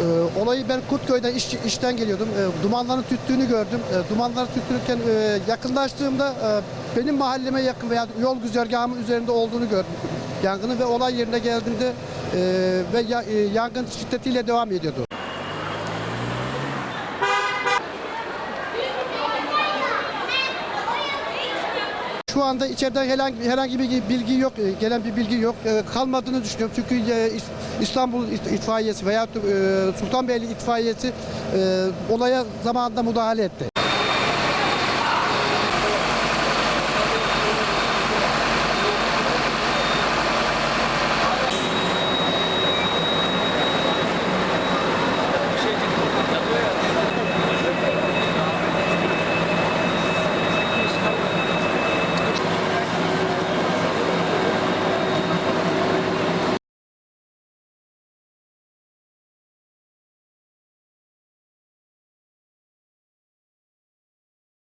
Ee, olayı ben Kurtköy'den iş, işten geliyordum. Ee, dumanların tüttüğünü gördüm. Ee, dumanları tüttürürken e, yakınlaştığımda e, benim mahalleme yakın veya yol güzergahımın üzerinde olduğunu gördüm. Yangını ve olay yerine geldiğimde e, ve ya, e, yangın şiddetiyle devam ediyordu. Şu anda içeriden herhangi, herhangi bir bilgi yok, e, gelen bir bilgi yok. E, Kalmadığını düşünüyorum çünkü e, İs- İstanbul İt- itfaiyesi veya Sultanbeyli itfaiyesi olaya zamanında müdahale etti.